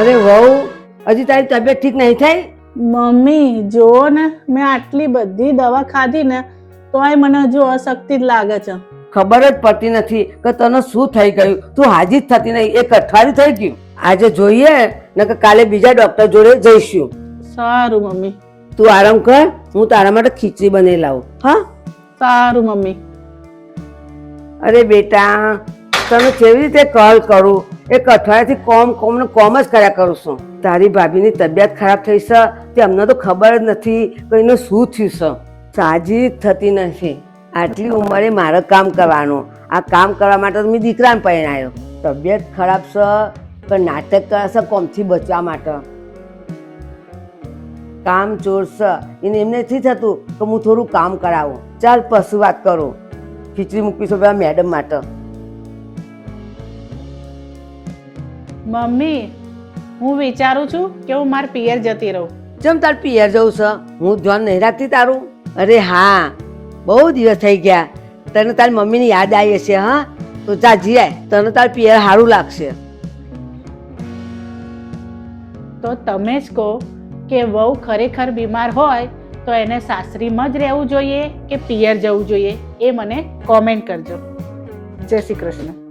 અરે વહુ હજી તારી તબિયત ઠીક નહીં થઈ? મમ્મી જો ને મેં આટલી બધી દવા ખાધી ને તોય મને હજુ અશક્તિ જ લાગે છે. ખબર જ પડતી નથી કે તને શું થઈ ગયું. તું હાજી જ થતી નહીં એક અઠવાડિયું થઈ ગયું. આજે જોઈએ ને કે કાલે બીજા ડોક્ટર જોડે જઈશું. સારું મમ્મી. તું આરામ કર હું તારા માટે ખીચડી બનાવી લાવું. હા? સારું મમ્મી. અરે બેટા તને કેવી રીતે કોલ કરું? એક અઠવાડિયાથી કોમ કોમનું કોમ જ કર્યા કરું છું. તારી ભાભીની તબિયત ખરાબ થઈ છે. તે તો ખબર જ નથી એનું શું થયું છે. સાજી થતી નથી. આટલી ઉંમરે મારે કામ કરવાનું. આ કામ કરવા માટે તો મેં દીકરાને પરણાયો તબિયત ખરાબ છે પણ નાટક કરે કોમથી બચવા માટે. કામ ચોર એને એમને નથી થતું કે હું થોડું કામ કરાવું. ચાલ પશુ વાત કરું. ખીચડી મૂકીશું પેલા મેડમ માટે. મમ્મી હું વિચારું છું કે હું મારા પિયર જતી રહું. ચમ તાર પિયર જવું છે? હું ધ્યાન નહીં રાખતી તારું? અરે હા બહુ દિવસ થઈ ગયા. તને તારી મમ્મીની યાદ આવી હશે હા? તો જા જીએ તને તાર પિયર સારું લાગશે. તો તમે જ કહો કે વહુ ખરેખર બીમાર હોય તો એને સાસરીમાં જ રહેવું જોઈએ કે પિયર જવું જોઈએ? એ મને કોમેન્ટ કરજો. જય શ્રી કૃષ્ણ.